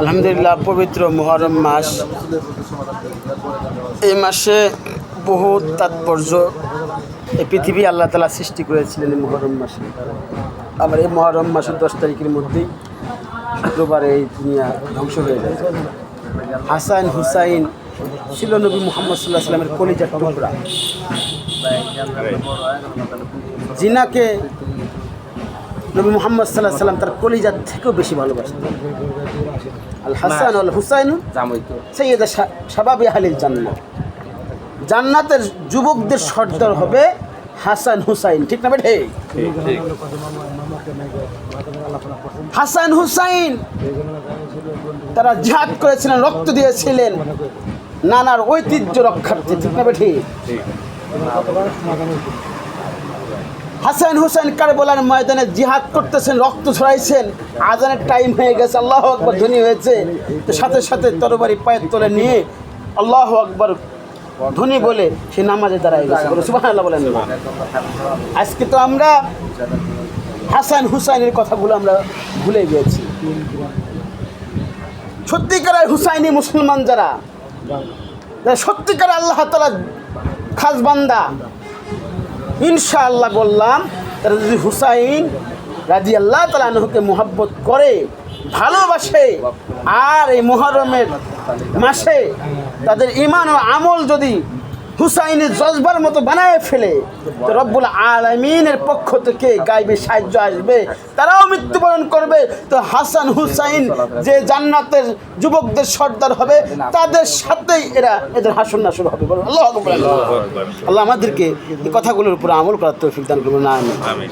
আলহামদুলিল্লাহ, পবিত্র মহরম মাস। এই মাসে বহু তাৎপর্য। এই পৃথিবী আল্লাহ তালা সৃষ্টি করেছিলেন এই মহরম মাসে। আবার এই মহরম মাসের দশ তারিখের মধ্যেই শুক্রবার এই দুনিয়া ধ্বংস হয়ে যায়। হাসান হুসাইন ছিল নবী মোহাম্মদ সাল্লাহ সাল্লামের কলিজার টুকরা। জিনাকে নবী মোহাম্মদ সাল্লাহ সাল্লাম তার কলিজার থেকেও বেশি ভালোবাসতেন। আল হাসান আল হুসাইন সৈয়দা সাবাবি আহলিল জান্নাত জান্নাতের যুবকদের সর্দার হবে হাসান হুসাইন ঠিক না বেঠে হাসান হুসাইন তারা জিহাদ করেছিলেন রক্ত দিয়েছিলেন নানার ঐতিহ্য রক্ষার্থে ঠিক না বেঠে হাসান হুসেন কারবলার ময়দানে জিহাদ করতেছেন, রক্ত ছড়াইছেন। আজানের টাইম হয়ে গেছে, আল্লাহ আকবর ধ্বনি হয়েছে। তো সাথে সাথে তরবারি পায়ের তলে নিয়ে আল্লাহ আকবর ধ্বনি বলে সে নামাজে দাঁড়ায় গেছে। বলে সুবাহ বলেন। আজকে তো আমরা হাসান হুসাইনের কথাগুলো আমরা ভুলে গিয়েছি। সত্যিকারের হুসাইনি মুসলমান যারা সত্যিকার আল্লাহ তালা খাস বান্দা ইনশাআল্লাহ বললাম, তারা যদি হুসাইন রাজি আল্লাহ তালাহকে মোহাব্বত করে, ভালোবাসে, আর এই মহরমের মাসে তাদের ইমান ও আমল যদি হুসাইনের জজবার মতো বানায় ফেলে। তো রব্বুল আলমিনের পক্ষ থেকে গাইবে সাহায্য আসবে, তারাও মৃত্যুবরণ করবে। তো হাসান হুসাইন যে জান্নাতের যুবকদের সর্দার হবে, তাদের সাথেই এরা এদের হাসন শুরু হবে। আল্লাহ আল্লাহ আমাদেরকে এই কথাগুলোর উপর আমল করার তো দান করব না আমি